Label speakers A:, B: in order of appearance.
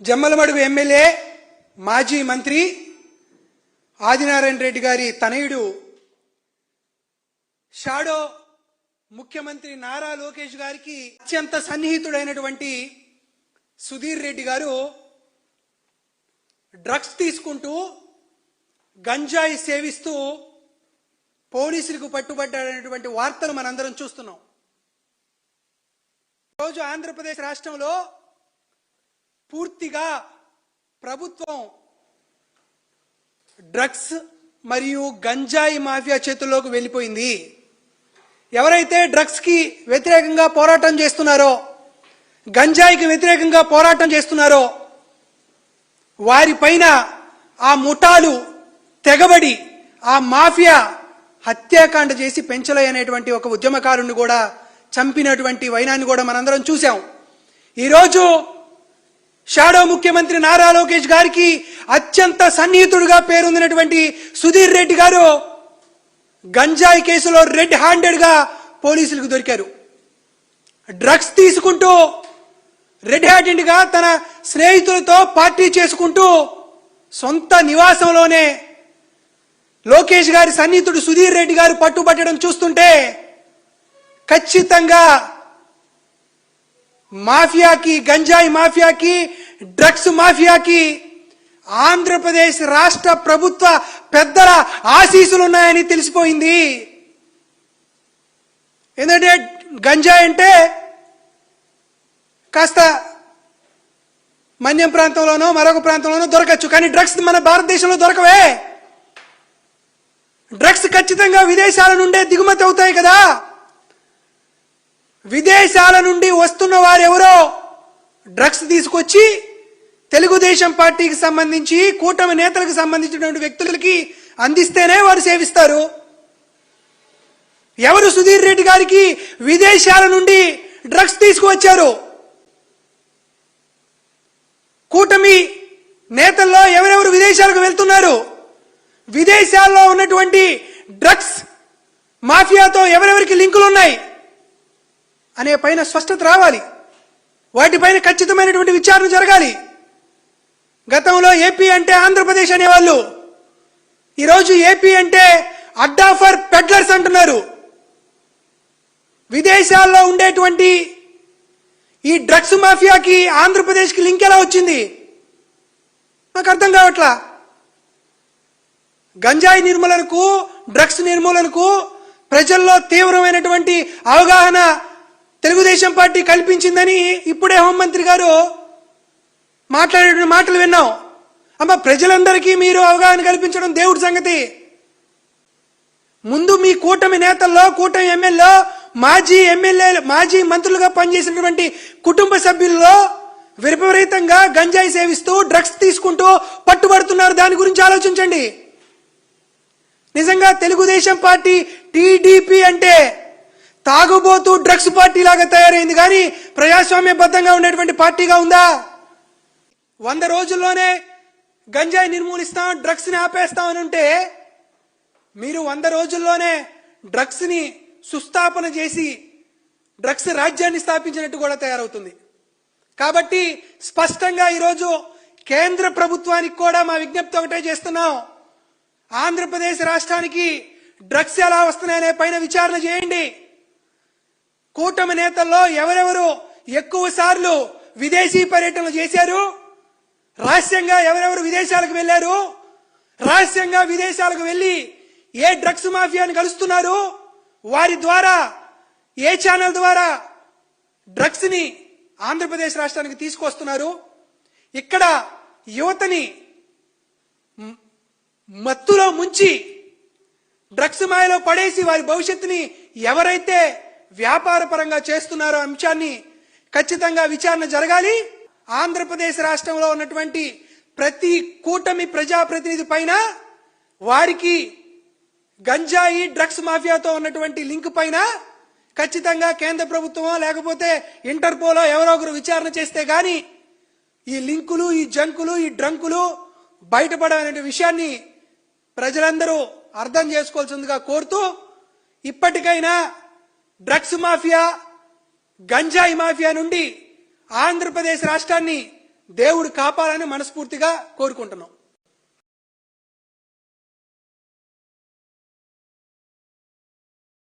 A: Jammalamadugu MLA మాజీ మంత్రి ఆదినారాయణ రెడ్డి గారి తనయుడు షాడో ముఖ్యమంత్రి నారా లోకేష్ గారికి అత్యంత సన్నిహితుడైనటువంటి సుధీర్ రెడ్డి గారు డ్రగ్స్ తీసుకుంటూ గంజాయి సేవిస్తూ పోలీసులకు పట్టుబడ్డాడనేటువంటి వార్తలు మనందరం చూస్తున్నాం. ఈరోజు ఆంధ్రప్రదేశ్ రాష్ట్రంలో పూర్తిగా ప్రభుత్వం డ్రగ్స్ మరియు గంజాయి మాఫియా చేతుల్లోకి వెళ్ళిపోయింది. ఎవరైతే డ్రగ్స్కి వ్యతిరేకంగా పోరాటం చేస్తున్నారో గంజాయికి వ్యతిరేకంగా పోరాటం చేస్తున్నారో వారిపైన ఆ ముఠాలు తెగబడి ఆ మాఫియా హత్యాకాండ చేసి పెంచలయ్య అనేటువంటి ఒక ఉద్యమకారుణ్ణి కూడా చంపినటువంటి వైనాన్ని కూడా మనందరం చూసాం ఈరోజు షాడో ముఖ్యమంత్రి నారా లోకేష్ గారికి అత్యంత సన్నిహితుడుగా పేరొందినటువంటి సుధీర్ రెడ్డి గారు గంజాయి కేసులో రెడ్ హ్యాండెడ్గా పోలీసులకు దొరికారు. డ్రగ్స్ తీసుకుంటూ రెడ్ హ్యాండెడ్గా తన స్నేహితులతో పార్టీ చేసుకుంటూ సొంత నివాసంలోనే లోకేష్ గారి సన్నిహితుడు సుధీర్ రెడ్డి గారు పట్టుబట్టడం చూస్తుంటే ఖచ్చితంగా మాఫియాకి గంజాయి మాఫియాకి డ్రగ్స్ మాఫియాకి ఆంధ్రప్రదేశ్ రాష్ట్ర ప్రభుత్వ పెద్దల ఆశీస్సులు ఉన్నాయని తెలిసిపోయింది. ఎందుకంటే గంజాయి అంటే కాస్త మన్యం ప్రాంతంలోనో మరొక ప్రాంతంలోనో దొరకచ్చు. కానీ డ్రగ్స్ మన భారతదేశంలో దొరకవే. డ్రగ్స్ ఖచ్చితంగా విదేశాల నుండే దిగుమతి అవుతాయి కదా. విదేశాల నుండి వస్తున్న వారెవరో? డ్రగ్స్ తీసుకొచ్చి తెలుగుదేశం పార్టీకి సంబంధించి కూటమి నేతలకు సంబంధించినటువంటి వ్యక్తులకి అందిస్తేనే వారు సేవిస్తారు. ఎవరు సుధీర్ రెడ్డి గారికి విదేశాల నుండి డ్రగ్స్ తీసుకువచ్చారు? కూటమి నేతల్లో ఎవరెవరు విదేశాలకు వెళ్తున్నారు? విదేశాల్లో ఉన్నటువంటి డ్రగ్స్ మాఫియాతో ఎవరెవరికి లింకులు ఉన్నాయి అనే పైన స్పష్టత రావాలి. వాటిపైన ఖచ్చితమైనటువంటి విచారణ జరగాలి. గతంలో ఏపీ అంటే ఆంధ్రప్రదేశ్ అనేవాళ్ళు. ఈరోజు ఏపీ అంటే అడ్డా ఫర్ పెడ్లర్స్ అంటున్నారు. విదేశాల్లో ఉండేటువంటి ఈ డ్రగ్స్ మాఫియాకి ఆంధ్రప్రదేశ్కి లింక్ ఎలా వచ్చింది? నాకు అర్థం కావట్లా? గంజాయి నిర్మూలనకు డ్రగ్స్ నిర్మూలనకు ప్రజల్లో తీవ్రమైనటువంటి అవగాహన తెలుగుదేశం పార్టీ కల్పించిందని ఇప్పుడే హోంమంత్రి గారు మాట్లాడే మాటలు విన్నాం. అమ్మ ప్రజలందరికీ మీరు అవగాహన కల్పించడం దేవుడి సంగతి. ముందు మీ కూటమి నేతల్లో కూటమి ఎమ్మెల్యే మాజీ ఎమ్మెల్యే మాజీ మంత్రులుగా పనిచేసినటువంటి కుటుంబ సభ్యుల్లో విపరీతంగా గంజాయి సేవిస్తూ డ్రగ్స్ తీసుకుంటూ పట్టుబడుతున్నారు. దాని గురించి ఆలోచించండి. నిజంగా తెలుగుదేశం పార్టీ టీడీపీ అంటే తాగుబోతూ డ్రగ్స్ పార్టీ లాగా తయారైంది కానీ ప్రజాస్వామ్యబద్ధంగా ఉండేటువంటి పార్టీగా ఉందా? వంద రోజుల్లోనే గంజాయి నిర్మూలిస్తాం డ్రగ్స్ని ఆపేస్తామని ఉంటే మీరు వంద రోజుల్లోనే డ్రగ్స్ని సుస్థాపన చేసి డ్రగ్స్ రాజ్యాన్ని స్థాపించినట్టు కూడా తయారవుతుంది. కాబట్టి స్పష్టంగా ఈరోజు కేంద్ర ప్రభుత్వానికి కూడా మా విజ్ఞప్తి ఒకటే చేస్తున్నాం. ఆంధ్రప్రదేశ్ రాష్ట్రానికి డ్రగ్స్ ఎలా వస్తున్నాయనే పైన విచారణ చేయండి. కూటమి నేతల్లో ఎవరెవరు ఎక్కువ సార్లు విదేశీ పర్యటనలు చేశారు? రహస్యంగా ఎవరెవరు విదేశాలకు వెళ్ళారు? రహస్యంగా విదేశాలకు వెళ్ళి ఏ డ్రగ్స్ మాఫియాని కలుస్తున్నారు? వారి ద్వారా ఏ ఛానల్ ద్వారా డ్రగ్స్ని ఆంధ్రప్రదేశ్ రాష్ట్రానికి తీసుకొస్తున్నారు ఇక్కడ యువతని మత్తులో ముంచి డ్రగ్స్ మాయలో పడేసి వారి భవిష్యత్తుని ఎవరైతే వ్యాపారపరంగా చేస్తున్నారో అంశాన్ని ఖచ్చితంగా విచారణ జరగాలి. ఆంధ్రప్రదేశ్ రాష్ట్రంలో ఉన్నటువంటి ప్రతి కూటమి ప్రజాప్రతినిధి పైన వారికి గంజాయి డ్రగ్స్ మాఫియాతో ఉన్నటువంటి లింక్ పైన ఖచ్చితంగా కేంద్ర ప్రభుత్వమో లేకపోతే ఇంటర్పోలో ఎవరో ఒకరు విచారణ చేస్తే గాని ఈ లింకులు ఈ జంకులు ఈ డ్రంకులు బయటపడనే విషయాన్ని ప్రజలందరూ అర్థం చేసుకోవాల్సిందిగా కోరుతూ ఇప్పటికైనా డ్రగ్స్ మాఫియా గంజాయి మాఫియా నుండి ఆంధ్రప్రదేశ్ రాష్ట్రాన్ని దేవుడు కాపాలని మనస్ఫూర్తిగా కోరుకుంటున్నాం.